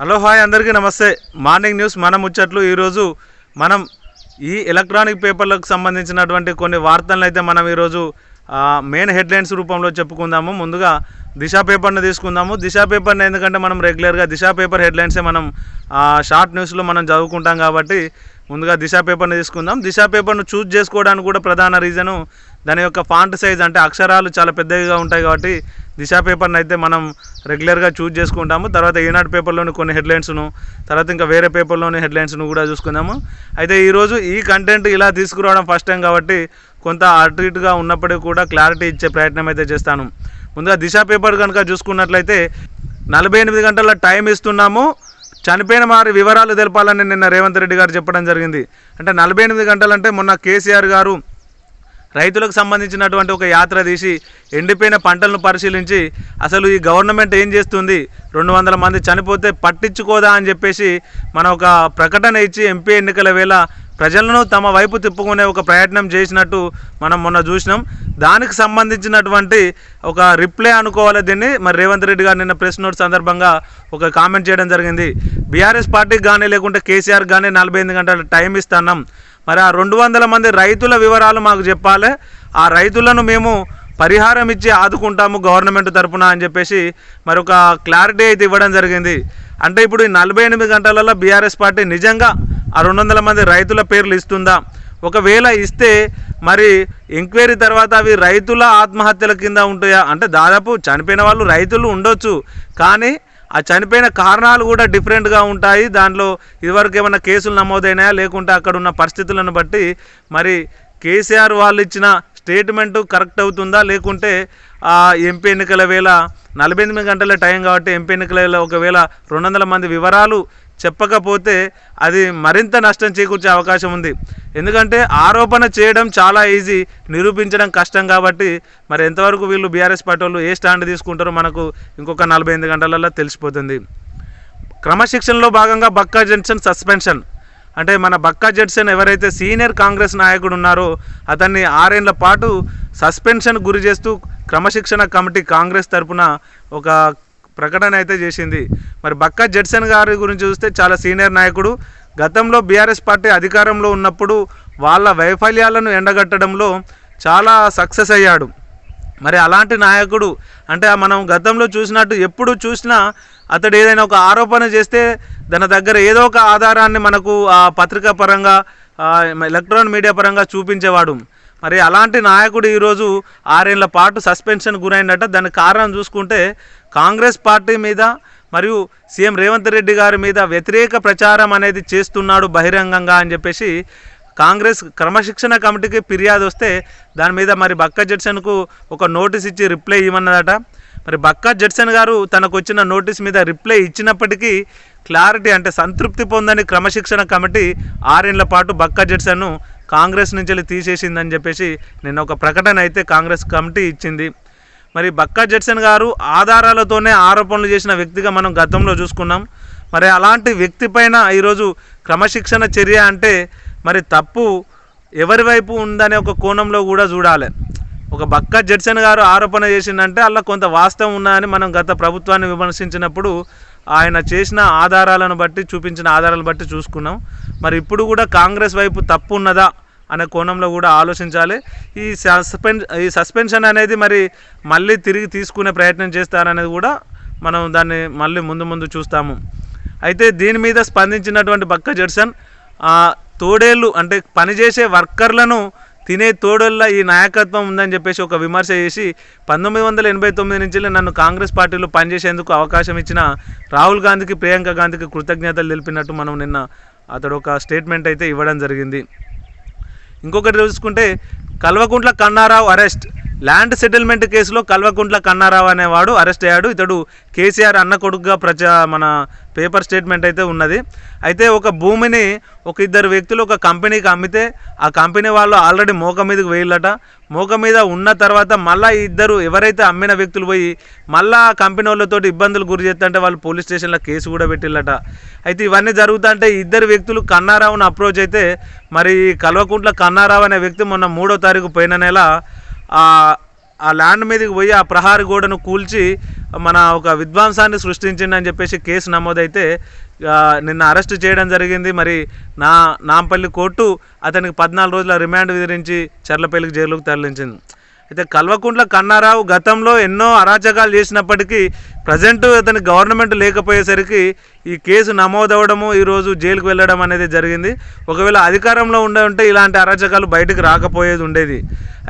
Hello hi అందరికీ నమస్తే. Morning news మన ముచ్చట్లు. ఈరోజు మనం ఈ ఎలక్ట్రానిక్ పేపర్లకు సంబంధించినటువంటి కొన్ని వార్తలను అయితే మనం ఈరోజు మెయిన్ హెడ్లైన్స్ రూపంలో చెప్పుకుందాము. ముందుగా దిశ పేపర్ని తీసుకుందాము. దిశ పేపర్ని ఎందుకంటే మనం రెగ్యులర్గా దిశ పేపర్ హెడ్లైన్సే మనం షార్ట్ న్యూస్లో మనం చదువుకుంటాం కాబట్టి ముందుగా దిశ పేపర్ని తీసుకుందాం. దిశ పేపర్ను చూజ్ చేసుకోవడానికి కూడా ప్రధాన రీజను దాని యొక్క ఫాంట్ సైజ్ అంటే అక్షరాలు చాలా పెద్దవిగా ఉంటాయి కాబట్టి దిశ పేపర్ని అయితే మనం రెగ్యులర్గా చూజ్ చేసుకుంటాము. తర్వాత ఈనాడు పేపర్లోని కొన్ని హెడ్లైన్స్ను తర్వాత ఇంకా వేరే పేపర్లోని హెడ్లైన్స్ను కూడా చూసుకుందాము. అయితే ఈరోజు ఈ కంటెంట్ ఇలా తీసుకురావడం ఫస్ట్ టైం కాబట్టి కొంత అటు ఇటుగా ఉన్నప్పటికీ కూడా క్లారిటీ ఇచ్చే ప్రయత్నం అయితే చేస్తాను. ముందుగా దిశ పేపర్ కనుక చూసుకున్నట్లయితే నలభై ఎనిమిది గంటల టైం ఇస్తున్నాము. చనిపోయిన వారి వివరాలు తెలపాలని నిన్న రేవంత్ రెడ్డి గారు చెప్పడం జరిగింది. అంటే నలభై ఎనిమిది గంటలంటే మొన్న కేసీఆర్ గారు రైతులకు సంబంధించినటువంటి ఒక యాత్ర తీసి ఎండిపోయిన పంటలను పరిశీలించి అసలు ఈ గవర్నమెంట్ ఏం చేస్తుంది? రెండు వందల మంది చనిపోతే పట్టించుకోదా అని చెప్పేసి మన ఒక ప్రకటన ఇచ్చి ఎంపీ ఎన్నికల వేళ ప్రజలను తమ వైపు తిప్పుకునే ఒక ప్రయత్నం చేసినట్టు మనం మొన్న చూసినాం. దానికి సంబంధించినటువంటి ఒక రిప్లై అనుకోవాలి దీన్ని. మరి రేవంత్ రెడ్డి గారు నిన్న ప్రెస్ నోట్ సందర్భంగా ఒక కామెంట్ చేయడం జరిగింది. బీఆర్ఎస్ పార్టీకి కానీ లేకుంటే కేసీఆర్ కానీ నలభై ఎనిమిది గంటల టైం ఇస్తున్నాం. మరి ఆ రెండు వందల మంది రైతుల వివరాలు మాకు చెప్పాలి. ఆ రైతులను మేము పరిహారం ఇచ్చి ఆదుకుంటాము గవర్నమెంట్ తరపున అని చెప్పేసి మరి ఒక క్లారిటీ అయితే ఇవ్వడం జరిగింది. అంటే ఇప్పుడు ఈ నలభై ఎనిమిది గంటలలో బీఆర్ఎస్ పార్టీ నిజంగా ఆ రెండు వందల మంది రైతుల పేర్లు ఇస్తుందా? ఒకవేళ ఇస్తే మరి ఎంక్వైరీ తర్వాత అవి రైతుల ఆత్మహత్యల కింద ఉంటాయా? అంటే దాదాపు చనిపోయిన వాళ్ళు రైతులు ఉండొచ్చు. కానీ ఆ చనిపోయిన కారణాలు కూడా డిఫరెంట్గా ఉంటాయి. దాంట్లో ఇదివరకు ఏమైనా కేసులు నమోదైనాయా? లేకుంటే అక్కడ ఉన్న పరిస్థితులను బట్టి మరి కేసీఆర్ వాళ్ళు ఇచ్చిన స్టేట్మెంట్ కరెక్ట్ అవుతుందా? లేకుంటే ఆ ఎంపీ ఎన్నికల వేళ నలభై ఎనిమిది గంటల టైం కాబట్టి ఎంపీ ఎన్నికల వేళ ఒకవేళ రెండు వందల మంది వివరాలు చెప్పకపోతే అది మరింత నష్టం చేకూర్చే అవకాశం ఉంది. ఎందుకంటే ఆరోపణ చేయడం చాలా ఈజీ నిరూపించడం కష్టం కాబట్టి మరి ఎంతవరకు వీళ్ళు బీఆర్ఎస్ పార్టీ ఏ స్టాండ్ తీసుకుంటారో మనకు ఇంకొక నలభై ఎనిమిది గంటలలో తెలిసిపోతుంది. క్రమశిక్షణలో భాగంగా బక్కా జెన్సన్ సస్పెన్షన్. అంటే మన బక్కా జెడ్సన్ ఎవరైతే సీనియర్ కాంగ్రెస్ నాయకుడు ఉన్నారో అతన్ని ఆరేళ్ళ పాటు సస్పెన్షన్ గురి చేస్తూ క్రమశిక్షణ కమిటీ కాంగ్రెస్ తరపున ఒక ప్రకటన అయితే చేసింది. మరి బక్కా జెడ్సన్ గారి గురించి చూస్తే చాలా సీనియర్ నాయకుడు. గతంలో బీఆర్ఎస్ పార్టీ అధికారంలో ఉన్నప్పుడు వాళ్ళ వైఫల్యాలను ఎండగట్టడంలో చాలా సక్సెస్ అయ్యాడు. మరి అలాంటి నాయకుడు అంటే మనం గతంలో చూసినట్టు ఎప్పుడు చూసినా అతడు ఏదైనా ఒక ఆరోపణ చేస్తే దాని దగ్గర ఏదో ఒక ఆధారాన్ని మనకు ఆ పత్రికా పరంగా ఎలక్ట్రానిక్ మీడియా పరంగా చూపించేవాడు. మరి అలాంటి నాయకుడు ఈరోజు ఆరేళ్ళ పాటు సస్పెన్షన్ గురైందట. దానికి కారణం చూసుకుంటే కాంగ్రెస్ పార్టీ మీద మరియు సీఎం రేవంత్ రెడ్డి గారి మీద వ్యతిరేక ప్రచారం అనేది చేస్తున్నాడు బహిరంగంగా అని చెప్పేసి కాంగ్రెస్ క్రమశిక్షణ కమిటీకి ఫిర్యాదు వస్తే దాని మీద మరి బక్క జడ్సన్కు ఒక నోటీస్ ఇచ్చి రిప్లై ఇవ్వన్నదట మరి బక్క జడ్సన్ గారు తనకు వచ్చిన నోటీస్ మీద రిప్లై ఇచ్చినప్పటికీ క్లారిటీ అంటే సంతృప్తి పొందని క్రమశిక్షణ కమిటీ ఆరేళ్ళ పాటు బక్క జడ్సన్ను కాంగ్రెస్ నుంచి వెళ్ళి తీసేసిందని చెప్పేసి నిన్న ఒక ప్రకటన అయితే కాంగ్రెస్ కమిటీ ఇచ్చింది. మరి బక్కా జడ్సన్ గారు ఆధారాలతోనే ఆరోపణలు చేసిన వ్యక్తిగా మనం గతంలో చూసుకున్నాం. మరి అలాంటి వ్యక్తి పైన ఈరోజు క్రమశిక్షణ చర్య అంటే మరి తప్పు ఎవరి వైపు ఉందనే ఒక కోణంలో కూడా చూడాలి. ఒక బక్క జడ్సన్ గారు ఆరోపణ చేసిందంటే అలా కొంత వాస్తవం ఉన్నదని మనం గత ప్రభుత్వాన్ని విమర్శించినప్పుడు ఆయన చేసిన ఆధారాలను బట్టి చూపించిన ఆధారాలను బట్టి చూసుకున్నాం. మరి ఇప్పుడు కూడా కాంగ్రెస్ వైపు తప్పు ఉన్నదా అనే కోణంలో కూడా ఆలోచించాలి. ఈ సస్పెన్ ఈ సస్పెన్షన్ అనేది మరి మళ్ళీ తిరిగి తీసుకునే ప్రయత్నం చేస్తారనేది కూడా మనం దాన్ని మళ్ళీ ముందు ముందు చూస్తాము. అయితే దీని మీద స్పందించినటువంటి బక్క జడ్సన్ తోడేళ్ళు అంటే పనిచేసే వర్కర్లను తినే తోడల్లా ఈ నాయకత్వం ఉందని చెప్పేసి ఒక విమర్శ చేసి పంతొమ్మిది వందల ఎనభై తొమ్మిది నుంచి నన్ను కాంగ్రెస్ పార్టీలో పనిచేసేందుకు అవకాశం ఇచ్చిన రాహుల్ గాంధీకి ప్రియాంక గాంధీకి కృతజ్ఞతలు తెలిపినట్టు మనం నిన్న అతడు ఒక స్టేట్మెంట్ అయితే ఇవ్వడం జరిగింది. ఇంకొకటి చూసుకుంటే Kalvakuntla Kannarao arrest land settlement కేసులో కల్వకుంట్ల కన్నారావు అనేవాడు అరెస్ట్ అయ్యాడు. ఇతడు కేసీఆర్ అన్న కొడుకుగా ప్రచా మన పేపర్ స్టేట్మెంట్ అయితే ఉన్నది. అయితే ఒక భూమిని ఒక ఇద్దరు వ్యక్తులు ఒక కంపెనీకి అమ్మితే ఆ కంపెనీ వాళ్ళు ఆల్రెడీ మోక మీదకి వేయాలట మోక మీద ఉన్న తర్వాత మళ్ళీ ఇద్దరు ఎవరైతే అమ్మిన వ్యక్తులు పోయి మళ్ళా ఆ కంపెనీ వాళ్ళతో ఇబ్బందులు గురి చేస్తుంటే వాళ్ళు పోలీస్ స్టేషన్లో కేసు కూడా పెట్టిల్లట అయితే ఇవన్నీ జరుగుతుంటే ఇద్దరు వ్యక్తులు కన్నారావును అప్రోచ్ అయితే మరి ఈ కల్వకుంట్ల కన్నారావు అనే వ్యక్తి మొన్న మూడో తారీఖు పోయిన నెల ఆ ల్యాండ్ మీదకి పోయి ఆ ప్రహార గోడను కూల్చి మన ఒక విధ్వంసాన్ని సృష్టించిందని చెప్పేసి కేసు నమోదైతే నిన్న అరెస్ట్ చేయడం జరిగింది. మరి నా నాంపల్లి కోర్టు అతనికి పద్నాలుగు రోజుల రిమాండ్ విధించి చర్లపల్లికి జైలుకు తరలించింది. అయితే కల్వకుంట్ల కన్నారావు గతంలో ఎన్నో అరాచకాలు చేసినప్పటికీ ప్రజెంట్ అతని గవర్నమెంట్ లేకపోయేసరికి ఈ కేసు నమోదవడము ఈరోజు జైలుకు వెళ్ళడం అనేది జరిగింది. ఒకవేళ అధికారంలో ఉండే ఉంటే ఇలాంటి అరాచకాలు బయటకు రాకపోయేది ఉండేది.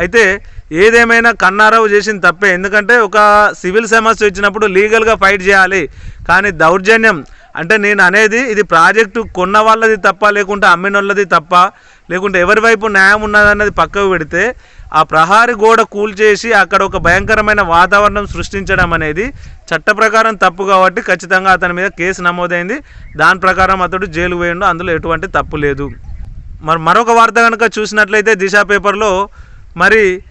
అయితే ఏదేమైనా కన్నారావు చేసిన తప్పే. ఎందుకంటే ఒక సివిల్ సమస్య వచ్చినప్పుడు లీగల్గా ఫైట్ చేయాలి. కానీ దౌర్జన్యం. అంటే నేను అనేది ఇది ప్రాజెక్టు కొన్న వాళ్ళది తప్ప లేకుంటే అమ్మిన వాళ్ళది తప్ప లేకుంటే ఎవరి వైపు న్యాయం ఉన్నదన్నది పక్కకు పెడితే ఆ ప్రహారి గోడ కూల్చేసి అక్కడ ఒక భయంకరమైన వాతావరణం సృష్టించడం అనేది చట్ట ప్రకారం తప్పు కాబట్టి ఖచ్చితంగా అతని మీద కేసు నమోదైంది. దాని ప్రకారం అతడు జైలు వేయండు అందులో ఎటువంటి తప్పు లేదు. మరి మరొక వార్త కనుక చూసినట్లయితే దిశ పేపర్లో మరి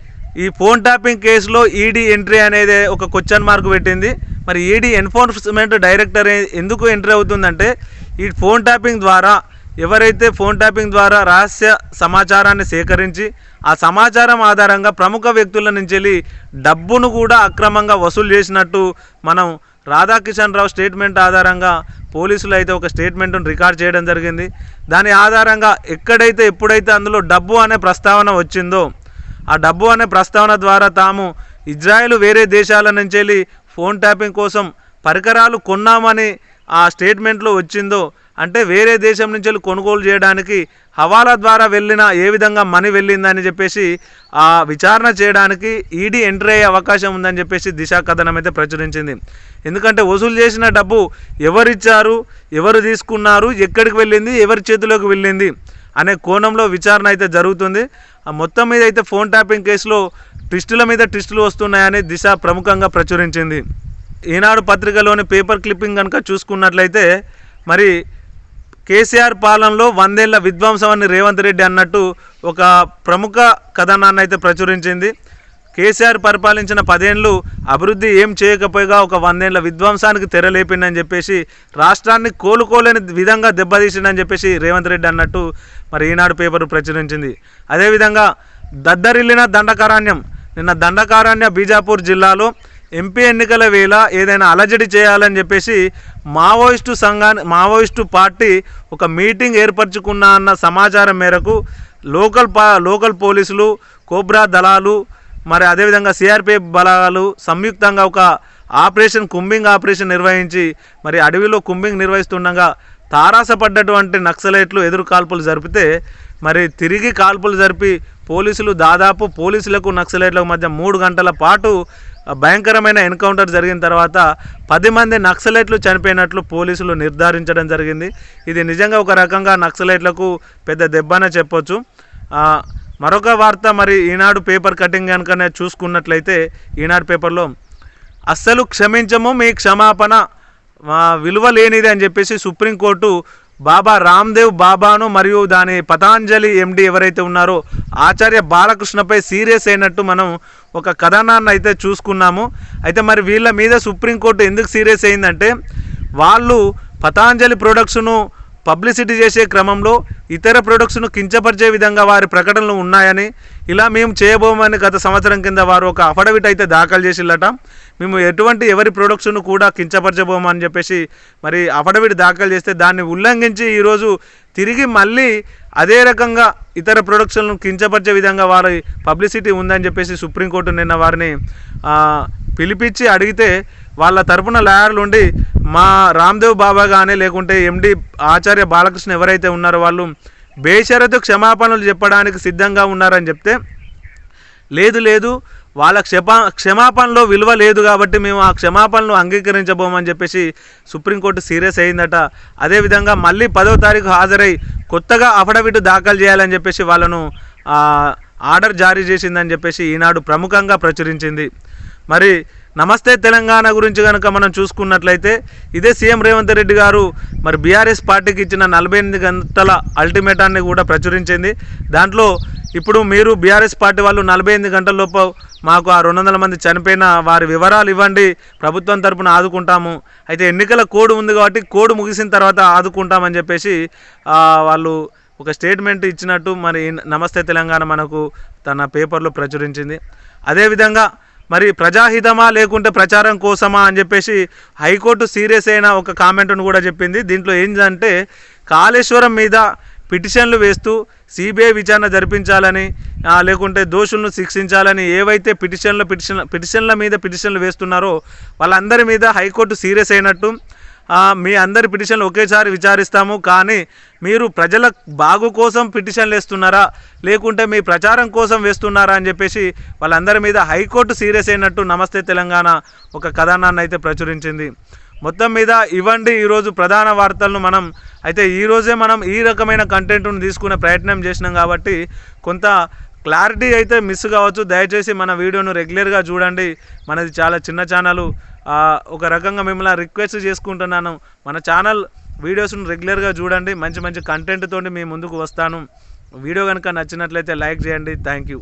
ఈ ఫోన్ ట్యాపింగ్ కేసులో ఈడీ ఎంట్రీ అనేది ఒక క్వశ్చన్ మార్క్ పెట్టింది. మరి ఈడీ ఎన్ఫోర్స్మెంట్ డైరెక్టర్ ఎందుకు ఎంట్రీ అవుతుందంటే ఈ ఫోన్ ట్యాపింగ్ ద్వారా ఎవరైతే ఫోన్ ట్యాపింగ్ ద్వారా రహస్య సమాచారాన్ని సేకరించి ఆ సమాచారం ఆధారంగా ప్రముఖ వ్యక్తుల నుంచి వెళ్ళి డబ్బును కూడా అక్రమంగా వసూలు చేసినట్టు మనం రాధాకిషన్ రావు స్టేట్మెంట్ ఆధారంగా పోలీసులు అయితే ఒక స్టేట్మెంట్ను రికార్డ్ చేయడం జరిగింది. దాని ఆధారంగా ఎక్కడైతే ఎప్పుడైతే అందులో డబ్బు అనే ప్రస్తావన వచ్చిందో ఆ డబ్బు అనే ప్రస్తావన ద్వారా తాము ఇజ్రాయెల్ వేరే దేశాల నుంచి వెళ్ళి ఫోన్ ట్యాపింగ్ కోసం పరికరాలు కొన్నామని ఆ స్టేట్మెంట్లో వచ్చిందో అంటే వేరే దేశం నుంచి వెళ్ళి కొనుగోలు చేయడానికి హవాలా ద్వారా వెళ్ళిన ఏ విధంగా మనీ వెళ్ళిందని చెప్పేసి ఆ విచారణ చేయడానికి ఈడీ ఎంట్రీ అయ్యే అవకాశం ఉందని చెప్పేసి దిశా కథనం అయితే ప్రచురించింది. ఎందుకంటే వసూలు చేసిన డబ్బు ఎవరిచ్చారు ఎవరు తీసుకున్నారు ఎక్కడికి వెళ్ళింది ఎవరి చేతిలోకి వెళ్ళింది అనే కోణంలో విచారణ అయితే జరుగుతుంది. మొత్తం మీద అయితే ఫోన్ ట్యాపింగ్ కేసులో ట్విస్టుల మీద ట్విస్టులు వస్తున్నాయని దిశ ప్రముఖంగా ప్రచురించింది. ఈనాడు పత్రికలోని పేపర్ క్లిప్పింగ్ కనుక చూసుకున్నట్లయితే మరి కేసీఆర్ పాలనలో వందేళ్ళ విధ్వంసం అని రేవంత్ రెడ్డి అన్నట్టు ఒక ప్రముఖ కథనాన్ని అయితే ప్రచురించింది. కేసీఆర్ పరిపాలించిన పదేండ్లు అభివృద్ధి ఏం చేయకపోయిగా ఒక వందేళ్ళ విధ్వంసానికి తెరలేపిండని చెప్పేసి రాష్ట్రాన్ని కోలుకోలేని విధంగా దెబ్బతీసిండని చెప్పేసి రేవంత్ రెడ్డి అన్నట్టు మరి ఈనాడు పేపర్ ప్రచురించింది. అదేవిధంగా దద్దరిల్లిన దండకారణ్యం. నిన్న దండకారణ్య బీజాపూర్ జిల్లాలో ఎంపీ ఎన్నికల వేళ ఏదైనా అలజడి చేయాలని చెప్పేసి మావోయిస్టు సంఘాన్ని మావోయిస్టు పార్టీ ఒక మీటింగ్ ఏర్పరచుకున్న అన్న సమాచారం మేరకు లోకల్ పా లోకల్ పోలీసులు కోబ్రా దళాలు మరి అదేవిధంగా సిఆర్పిఎఫ్ బలాలు సంయుక్తంగా ఒక ఆపరేషన్ కుంబింగ్ ఆపరేషన్ నిర్వహించి మరి అడవిలో కుంబింగ్ నిర్వహిస్తుండగా తారాసపడ్డటువంటి నక్సలైట్లు ఎదురు కాల్పులు జరిపితే మరి తిరిగి కాల్పులు జరిపి పోలీసులు దాదాపు పోలీసులకు నక్సలైట్లకు మధ్య మూడు గంటల పాటు భయంకరమైన ఎన్కౌంటర్ జరిగిన తర్వాత పది మంది నక్సలైట్లు చనిపోయినట్లు పోలీసులు నిర్ధారించడం జరిగింది. ఇది నిజంగా ఒక రకంగా నక్సలైట్లకు పెద్ద దెబ్బనే చెప్పొచ్చు. మరొక వార్త మరి ఈనాడు పేపర్ కటింగ్ కనుకనే చూసుకున్నట్లయితే ఈనాడు పేపర్లో అస్సలు క్షమించము మీ క్షమాపణ విలువ లేనిది అని చెప్పేసి సుప్రీంకోర్టు బాబా రామ్దేవ్ బాబాను మరియు దాని పతాంజలి ఎండి ఎవరైతే ఉన్నారో ఆచార్య బాలకృష్ణపై సీరియస్ అయినట్టు మనం ఒక కథనాన్ని అయితే చూసుకున్నాము. అయితే మరి వీళ్ళ మీద సుప్రీంకోర్టు ఎందుకు సీరియస్ అయిందంటే వాళ్ళు పతాంజలి ప్రొడక్ట్స్ను పబ్లిసిటీ చేసే క్రమంలో ఇతర ప్రొడక్ట్స్ను కించపరిచే విధంగా వారి ప్రకటనలు ఉన్నాయని ఇలా మేము చేయబోమని గత సంవత్సరం కింద వారు ఒక అఫడవిట్ అయితే దాఖలు చేసిల్లట. మేము ఎటువంటి ఎవరి ప్రొడక్ట్స్ను కూడా కించపరచబోమని చెప్పేసి మరి అఫడవిట్ దాఖలు చేస్తే దాన్ని ఉల్లంఘించి ఈరోజు తిరిగి మళ్ళీ అదే రకంగా ఇతర ప్రొడక్ట్స్లను కించపరిచే విధంగా వారి పబ్లిసిటీ ఉందని చెప్పేసి సుప్రీంకోర్టు నిన్న వారిని పిలిపించి అడిగితే వాళ్ళ తరపున లాయర్లు ఉండి మా రామ్దేవ్ బాబా కానీ లేకుంటే ఎండి ఆచార్య బాలకృష్ణ ఎవరైతే ఉన్నారో వాళ్ళు బేషరతు క్షమాపణలు చెప్పడానికి సిద్ధంగా ఉన్నారని చెప్తే లేదు లేదు వాళ్ళ క్షమా క్షమాపణలో విలువ లేదు కాబట్టి మేము ఆ క్షమాపణలు అంగీకరించబోమని చెప్పేసి సుప్రీంకోర్టు సీరియస్ అయిందట. అదేవిధంగా మళ్ళీ పదో తారీఖు హాజరై కొత్తగా అఫిడవిట్ దాఖలు చేయాలని చెప్పేసి వాళ్ళను ఆర్డర్ జారీ చేసిందని చెప్పేసి ఈనాడు ప్రముఖంగా ప్రచురించింది. మరి నమస్తే తెలంగాణ గురించి కనుక మనం చూసుకున్నట్లయితే ఇదే సీఎం రేవంత్ రెడ్డి గారు మరి బీఆర్ఎస్ పార్టీకి ఇచ్చిన నలభై ఎనిమిది గంటల అల్టిమేటాన్ని కూడా ప్రచురించింది. దాంట్లో ఇప్పుడు మీరు బీఆర్ఎస్ పార్టీ వాళ్ళు నలభై ఎనిమిది గంటల లోపు మాకు ఆ రెండు వందల మంది చనిపోయిన వారి వివరాలు ఇవ్వండి. ప్రభుత్వం తరపున ఆదుకుంటాము. అయితే ఎన్నికల కోడ్ ఉంది కాబట్టి కోడ్ ముగిసిన తర్వాత ఆదుకుంటామని చెప్పేసి వాళ్ళు ఒక స్టేట్మెంట్ ఇచ్చినట్టు మరి నమస్తే తెలంగాణ మనకు తన పేపర్లో ప్రచురించింది. అదేవిధంగా మరి ప్రజాహితమా లేకుంటే ప్రచారం కోసమా అని చెప్పేసి హైకోర్టు సీరియస్ అయిన ఒక కామెంట్ను కూడా చెప్పింది. దీంట్లో ఏంటంటే కాళేశ్వరం మీద పిటిషన్లు వేస్తూ సిబిఐ విచారణ జరిపించాలని లేకుంటే దోషులను శిక్షించాలని ఏవైతే పిటిషన్ల పిటిషన్ పిటిషన్ల మీద పిటిషన్లు వేస్తున్నారో వాళ్ళందరి మీద హైకోర్టు సీరియస్ అయినట్టు మీ అందరి పిటిషన్లు ఒకేసారి విచారిస్తాము. కానీ మీరు ప్రజల బాగు కోసం పిటిషన్లు వేస్తున్నారా? లేకుంటే మీ ప్రచారం కోసం వేస్తున్నారా అని చెప్పేసి వాళ్ళందరి మీద హైకోర్టు సీరియస్ అయినట్టు నమస్తే తెలంగాణ ఒక కథనాన్ని అయితే ప్రచురించింది. మొత్తం మీద ఇవ్వండి ఈరోజు ప్రధాన వార్తలను మనం. అయితే ఈరోజే మనం ఈ రకమైన కంటెంట్ను తీసుకునే ప్రయత్నం చేసినాం కాబట్టి కొంత క్లారిటీ అయితే మిస్ కావచ్చు. దయచేసి మన వీడియోను రెగ్యులర్గా చూడండి. మనది చాలా చిన్న ఛానల్. ఒక రకంగా మిమ్మల్ని రిక్వెస్ట్ చేసుకుంటున్నాను. మన ఛానల్ వీడియోస్ను రెగ్యులర్గా చూడండి. మంచి మంచి కంటెంట్తో మీ ముందుకు వస్తాను. వీడియో కనుక నచ్చినట్లయితే లైక్ చేయండి. Thank you